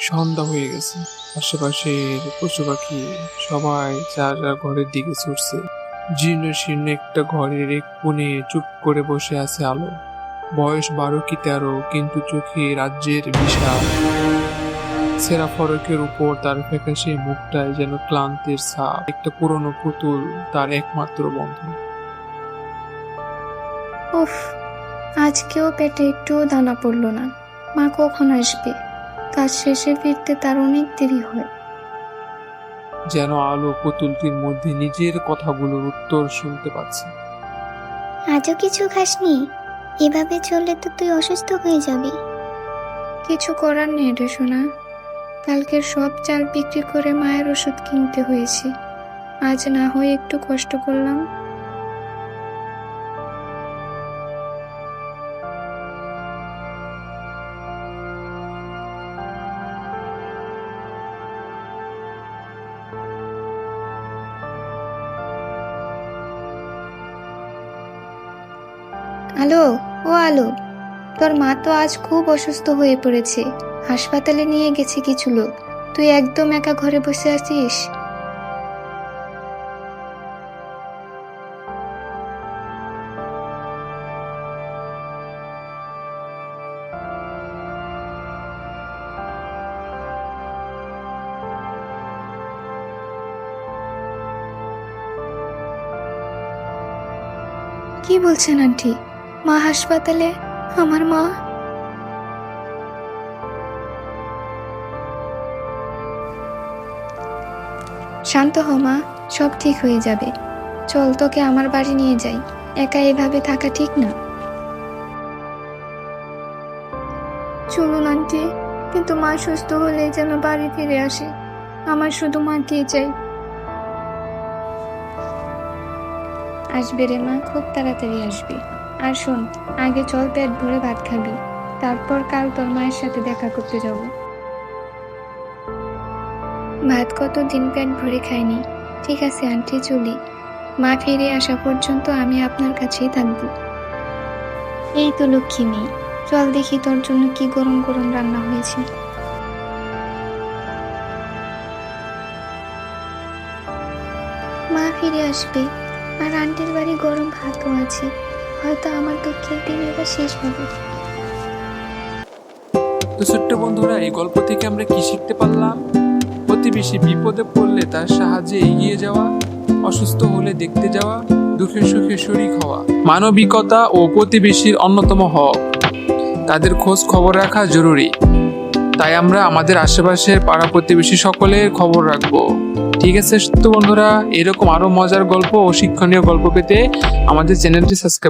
সন্ধ্যা হয়ে গেছে। আশেপাশের পশু পাখি সবাই যার যার ঘরের দিকে ছুটছে। জীর্ণ শীর্ণ একটা ঘরের এক কোণে চুপ করে বসে আছে আলো। বয়স বারো কি তেরো, কিন্তু চোখে রাজ্যের বিশাল। সেরা ফরকের উপর তার ফ্যাকাশে মুখটায় যেন ক্লান্তির ছাপ। একটা পুরনো পুতুল তার একমাত্র বন্ধু। উফ, আজকেও পেটে একটুও দানা পড়ল না। মা কখন আসবে? কাজ শেষে ফিরতে তার অনেক দেরি হয়। যেন আলো পুতুলটির মধ্যে নিজের কথাগুলোর উত্তর শুনতে পাচ্ছে। আজও কিছু খাসনি? এভাবে চললে তো তুই অসুস্থ হয়ে যাবি। কিছু করার নেই রে সোনা। কালকের সব চাল বিক্রি করে মায়ের ওষুধ কিনতে হয়েছে। আজ না হয় একটু কষ্ট করলাম। আলো, ও আলো। তোর মা তো আজ খুব অসুস্থ হয়ে পড়েছে। হাসপাতালে নিয়ে গেছে কিছু লোক। তুই একদম একা ঘরে বসে আছিস? কি বলছেন আন্টি? মা হাসপাতালে, আমার মা। শান্ত হ মা, সব ঠিক হয়ে যাবে। চল তোকে আমার বাড়ি নিয়ে যাই। একা এভাবে থাকা ঠিক না। চলুন আন্টি, কিন্তু মা সুস্থ হলে যেন বাড়ি ফিরে আসে। আমার শুধু মাকেই চাই। আসবে রে মা, খুব তাড়াতাড়ি আসবে। আর শোন, আগে চল পেট ভরে ভাত খাবি। তারপর কাল তোর মায়ের সাথে দেখা করতে যাব। ভাত কত দিন পেট ভরে খাইনি? ঠিক আছে, আন্টি, চলি। মা ফিরে আসা পর্যন্ত আমি আপনার কাছেই থাকব। এই তো লক্ষ্মী মেয়ে, চল দেখি তোর জন্য কি গরম গরম রান্না হয়েছে। মা ফিরে আসবে, আর আন্টির বাড়ি গরম ভাতও আছে। হয়তো আমার দুঃখের দিন এবার শেষ হবে। তো ছোট্ট বন্ধুরা, এই গল্প থেকে আমরা কি শিখতে পারলাম? প্রতিবেশী বিপদে পড়লে তার সাহায্যে এগিয়ে যাওয়া, অসুস্থ হলে দেখতে যাওয়া, দুঃখে সুখে শরিক হওয়া, মানবিকতা ও প্রতিবেশীর অন্যতম হক তাদের খোঁজ খবর রাখা জরুরি। তাই আমরা আমাদের আশেপাশের পাড়া প্রতিবেশী সকলের খবর রাখব। ঠিক আছে তো বন্ধুরা, এরকম আরও মজার গল্প ও শিক্ষণীয় গল্প পেতে আমাদের চ্যানেলটি সাবস্ক্রাইব